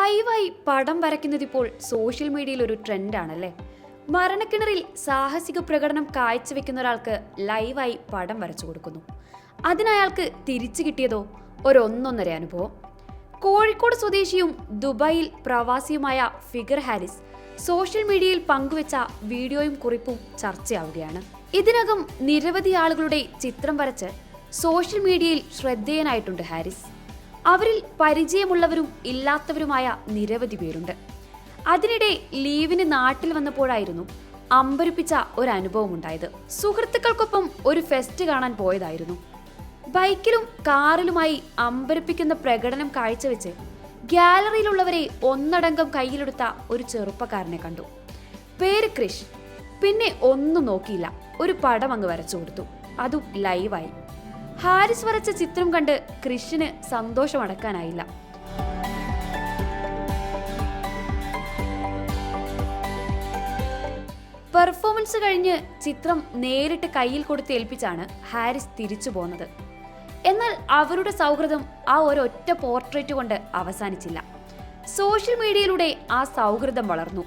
ലൈവായി പടം വരയ്ക്കുന്നതിപ്പോൾ സോഷ്യൽ മീഡിയയിൽ ഒരു ട്രെൻഡാണല്ലേ മരണക്കിണറിൽ സാഹസിക പ്രകടനം കാഴ്ചവെക്കുന്ന ഒരാൾക്ക് ലൈവായി പടം വരച്ചു കൊടുക്കുന്നു. അതിനയാൾക്ക് തിരിച്ചു കിട്ടിയതോ? ഒരൊന്നൊന്നര അനുഭവം. കോഴിക്കോട് സ്വദേശിയും ദുബായിൽ പ്രവാസിയുമായ ഫിഗർ ഹാരിസ് സോഷ്യൽ മീഡിയയിൽ പങ്കുവെച്ച വീഡിയോയും കുറിപ്പും ചർച്ചയാവുകയാണ്. ഇതിനകം നിരവധി ആളുകളുടെ ചിത്രം വരച്ച് സോഷ്യൽ മീഡിയയിൽ ശ്രദ്ധേയനായിട്ടുണ്ട് ഹാരിസ്. അവരിൽ പരിചയമുള്ളവരും ഇല്ലാത്തവരുമായ നിരവധി പേരുണ്ട്. അതിനിടെ ലീവിന് നാട്ടിൽ വന്നപ്പോഴായിരുന്നു അമ്പരിപ്പിച്ച ഒരു അനുഭവം ഉണ്ടായത് സുഹൃത്തുക്കൾക്കൊപ്പം ഒരു ഫെസ്റ്റ് കാണാൻ പോയതായിരുന്നു. ബൈക്കിലും കാറിലുമായി അമ്പരിപ്പിക്കുന്ന പ്രകടനം കാഴ്ചവെച്ച് ഗ്യാലറിയിലുള്ളവരെ ഒന്നടങ്കം കയ്യിലെടുത്ത ഒരു ചെറുപ്പക്കാരനെ കണ്ടു. പേര് ക്രിഷ്. പിന്നെ ഒന്നും നോക്കിയില്ല. ഒരു പടം അങ്ങ് വരച്ചു കൊടുത്തു. അതും ലൈവായി. ഹാരിസ് വരച്ച ചിത്രം കണ്ട് ക്രിഷിന് സന്തോഷമടക്കാനായില്ല. പെർഫോമൻസ് കഴിഞ്ഞ് ചിത്രം നേരിട്ട് കയ്യിൽ കൊടുത്ത് ഏൽപ്പിച്ചാണ് ഹാരിസ് തിരിച്ചു പോന്നത്. എന്നാൽ അവരുടെ സൗഹൃദം ആ ഒരൊറ്റ പോർട്രേറ്റ് കൊണ്ട് അവസാനിച്ചില്ല. സോഷ്യൽ മീഡിയയിലൂടെ ആ സൗഹൃദം വളർന്നു.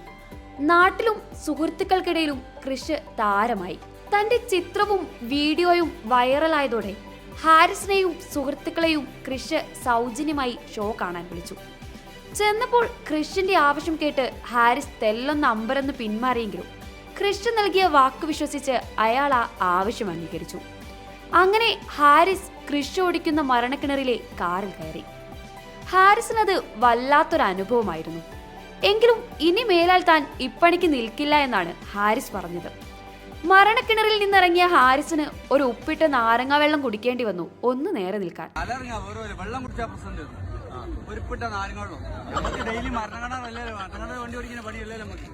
നാട്ടിലും സുഹൃത്തുക്കൾക്കിടയിലും കൃഷ് താരമായി. തന്റെ ചിത്രവും വീഡിയോയും വൈറലായതോടെ ഹാരിസിനെയും സുഹൃത്തുക്കളെയും ക്രിഷ് സൗജന്യമായി ഷോ കാണാൻ വിളിച്ചു. ചെന്നപ്പോൾ ക്രിഷിന്റെ ആവശ്യം കേട്ട് ഹാരിസ് തെല്ലൊന്ന് അമ്പരന്ന് പിന്മാറിയെങ്കിലും ക്രിഷ് നൽകിയ വാക്ക് വിശ്വസിച്ച് അയാൾ ആ ആവശ്യം അംഗീകരിച്ചു. അങ്ങനെ ഹാരിസ് ക്രിഷ് ഓടിക്കുന്ന മരണക്കിണറിലെ കാറിൽ കയറി. ഹാരിസിനത് വല്ലാത്തൊരു അനുഭവമായിരുന്നു. എങ്കിലും ഇനി മേലാൽ താൻ ഇപ്പണിക്ക് നിൽക്കില്ല എന്നാണ് ഹാരിസ് പറഞ്ഞത്. മരണക്കിണറിൽ നിന്നിറങ്ങിയ ഹാരിസിന് ഒരു ഉപ്പിട്ട നാരങ്ങ വെള്ളം കുടിക്കേണ്ടി വന്നു. ഒന്ന് നേരെ നിൽക്കാൻ. അലറിഞ്ഞ ഓരോ വെള്ളം കുടിച്ചാൽ പ്രശ്നം തീർന്നു. ഒരു പിട്ട നാരങ്ങളും നമുക്ക് ഡെയിലി മരണക്കണറല്ലേ മരണക്കണ വണ്ടി ഓടിക്കുന്ന പണിയല്ലേ നമുക്ക്?